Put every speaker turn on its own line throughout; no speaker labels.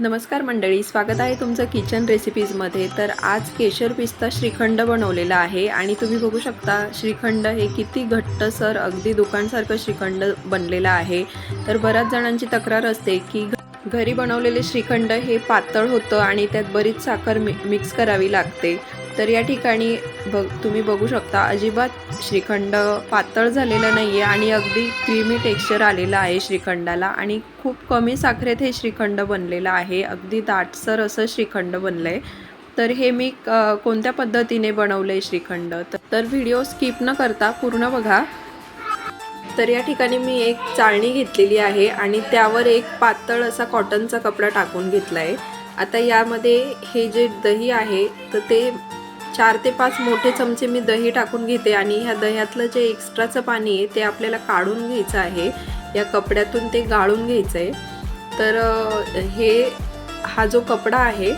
नमस्कार मंडळी स्वागत आहे तुमचं किचन रेसिपीजमध्ये तर आज केशर पिस्ता श्रीखंड बनवलेला आहे आणि तुम्ही बघू शकता श्रीखंड हे किती घट्टसर अगदी दुकानसारखं श्रीखंड बनलेलं आहे. तर बऱ्याच जणांची तक्रार असते की घ- घरी बनवलेले श्रीखंड हे पातळ होतं आणि त्यात बरीच साखर मि मिक्स करावी लागते. तर या ठिकाणी बघ तुम्ही बघू शकता अजिबात श्रीखंड पातळ झालेलं नाही आहे आणि अगदी क्रीमी टेक्स्चर आलेलं आहे श्रीखंडाला आणि खूप कमी साखरेत हे श्रीखंड बनलेलं आहे. अगदी दाटसर असं श्रीखंड बनलं आहे तर हे मी कोणत्या पद्धतीने बनवलं आहे श्रीखंड? तर- तर व्हिडिओ स्किप न करता पूर्ण बघा. तर या ठिकाणी मी एक चाळणी घेतलेली आहे आणि त्यावर एक पातळ असा कॉटनचा कपडा टाकून घेतला आहे आता यामध्ये हे जे दही आहे तर ते चार ते पाच मोठे चमचे मी दही टाकून घेते आणि ह्या दह्यातलं जे एक्स्ट्राचं पाणी आहे ते आपल्याला काढून घ्यायचं आहे. या कपड्यातून ते गाळून घ्यायचं आहे तर हे हा जो कपडा आहे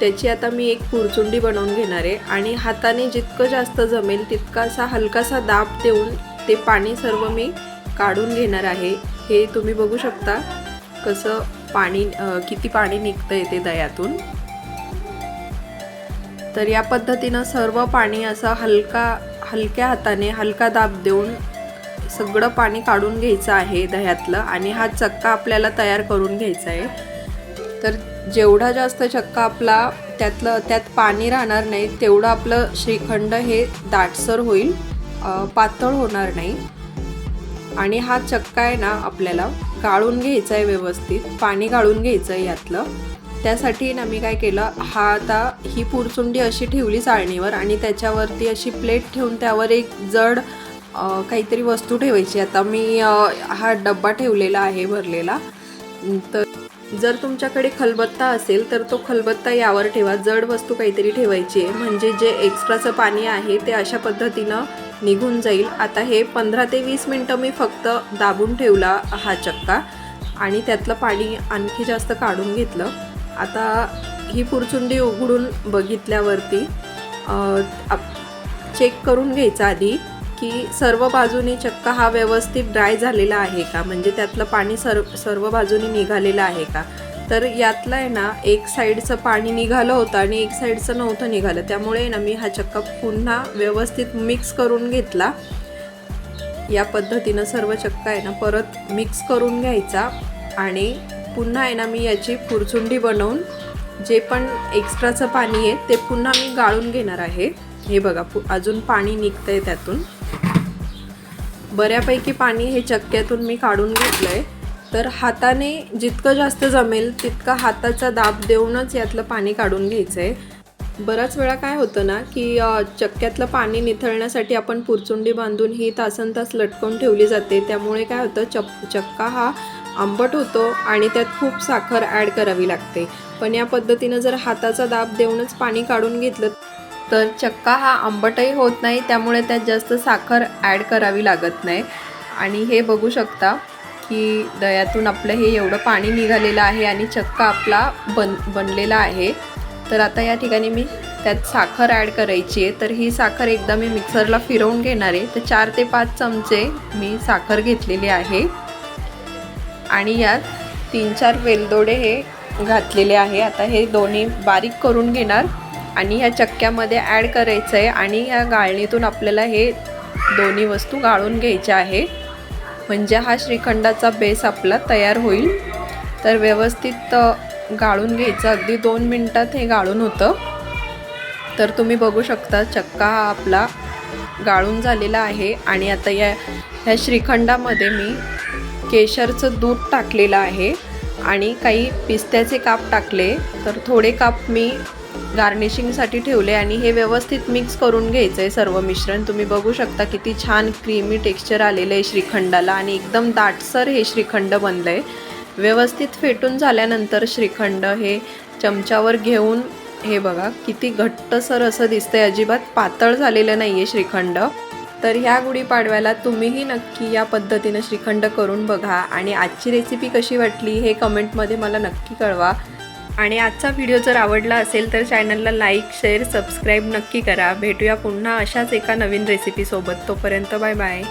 त्याची आता मी एक पुरचुंडी बनवून घेणार आहे आणि हाताने जितकं जास्त जमेल तितका असा हलकासा दाब देऊन ते पाणी सर्व मी काढून घेणार आहे. हे तुम्ही बघू शकता कसं पाणी किती पाणी निघतं आहे ते दह्यातून. तर या पद्धतीनं सर्व पाणी असं हलका हलक्या हाताने हलका दाब देऊन सगळं पाणी काढून घ्यायचं आहे दह्यातलं आणि हा चक्का आपल्याला तयार करून घ्यायचा आहे. तर जेवढा जास्त चक्का आपला त्यातलं त्यात पाणी राहणार नाही तेवढं आपलं श्रीखंड हे दाटसर होईल पातळ होणार नाही. आणि हा चक्का आहे ना आपल्याला गाळून घ्यायचा आहे व्यवस्थित पाणी गाळून घ्यायचं आहे यातलं. त्यासाठी ना मी काय केलं हा आता ही पुरचुंडी अशी ठेवली चाळणीवर आणि त्याच्यावरती अशी प्लेट ठेवून त्यावर एक जड काहीतरी वस्तू ठेवायची. आता मी हा डब्बा ठेवलेला आहे भरलेला. तर जर तुमच्याकडे खलबत्ता असेल तर तो खलबत्ता यावर ठेवा. जड वस्तू काहीतरी ठेवायची आहे. म्हणजे जे एक्स्ट्राचं पाणी आहे ते अशा पद्धतीनं निघून जाईल. आता हे पंधरा ते वीस मिनटं मी फक्त दाबून ठेवला हा चक्का. आणि त्यातलं पाणी आणखी जास्त काढून घेतलं. आता ही पुरचुंडी उघडून बघितल्यावरती चेक करून घ्यायचा आधी की सर्व बाजूनी चक्का हा व्यवस्थित ड्राय झालेला आहे का? म्हणजे त्यातलं पाणी सर्व सर्व बाजूनी निघालेलं आहे का? तर यातलं आहे ना एक साईडचं पाणी निघालं होतं आणि एक साईडचं नव्हतं निघालं. त्यामुळे ना मी हा चक्का पुन्हा व्यवस्थित मिक्स करून घेतला. या पद्धतीनं सर्व चक्का आहे ना परत मिक्स करून घ्यायचा आणि पुन्हा आहे ना मी याची पुरचुंडी बनवून जे पण एक्स्ट्राचं पाणी आहे ते पुन्हा मी गाळून घेणार आहे. हे बघा पु अजून पाणी निघतं आहे त्यातून. बऱ्यापैकी पाणी हे चक्क्यातून मी काढून घेतलं आहे तर हाताने जितकं जास्त जमेल तितका हाताचा दाब देऊनच यातलं पाणी काढून घ्यायचं आहे बऱ्याच वेळा काय होतं ना की चक्क्यातलं पाणी निथळण्यासाठी आपण पुरचुंडी बांधून ही तासन तास लटकवून ठेवली जाते. त्यामुळे काय होतं चक चक्का हा आंबट होतो आणि त्यात खूप साखर ॲड करावी लागते. पण या पद्धतीनं जर हाताचा दाब देऊनच पाणी काढून घेतलं तर चक्का हा आंबटही होत नाही त्यामुळे त्यात जास्त साखर ॲड करावी लागत नाही. आणि हे बघू शकता की दह्यातून आपलं हे एवढं पाणी निघालेलं आहे आणि चक्का आपला बन बनलेला आहे. तर आता या ठिकाणी मी त्यात साखर ॲड करायची आहे. तर ही साखर एकदा मी मिक्सरला फिरवून घेणार आहे. तर चार ते पाच चमचे मी साखर घेतलेली आहे. आणि यात तीन चार वेलदोडे हे घातलेले आहे. आता हे दोन्ही बारीक करून घेणार आणि ह्या चक्क्यामध्ये ॲड करायचं आहे आणि ह्या गाळणीतून आपल्याला हे दोन्ही वस्तू गाळून घ्यायच्या आहे. म्हणजे हा श्रीखंडाचा बेस आपला तयार होईल. तर व्यवस्थित गाळून घ्यायचं. अगदी दोन मिनटात हे गाळून होतं. तर तुम्ही बघू शकता चक्का हा आपला गाळून झालेला आहे. आणि आता या ह्या श्रीखंडामध्ये मी केशरचं दूध टाकलेलं आहे आणि काही पिस्त्याचे काप टाकले तर थोडे काप मी गार्निशिंगसाठी ठेवले आणि हे व्यवस्थित मिक्स करून घ्यायचं आहे सर्व मिश्रण. तुम्ही बघू शकता किती छान क्रीमी टेक्स्चर आलेलं आहे श्रीखंडाला आणि एकदम दाटसर हे श्रीखंड बनलं आहे व्यवस्थित फेटून झाल्यानंतर श्रीखंड हे चमच्यावर घेऊन हे बघा किती घट्टसर असं दिसतंय. अजिबात पातळ झालेलं नाही आहे श्रीखंड. तर ह्या गुढीपाडव्याला तुम्हीही नक्की या पद्धतीनं श्रीखंड करून बघा. आणि आजची रेसिपी कशी वाटली हे कमेंटमध्ये मला नक्की कळवा. आणि आजचा व्हिडिओ जर आवडला असेल तर चॅनलला लाईक शेअर सबस्क्राईब नक्की करा. भेटूया पुन्हा अशाच एका नवीन रेसिपीसोबत तोपर्यंत बाय बाय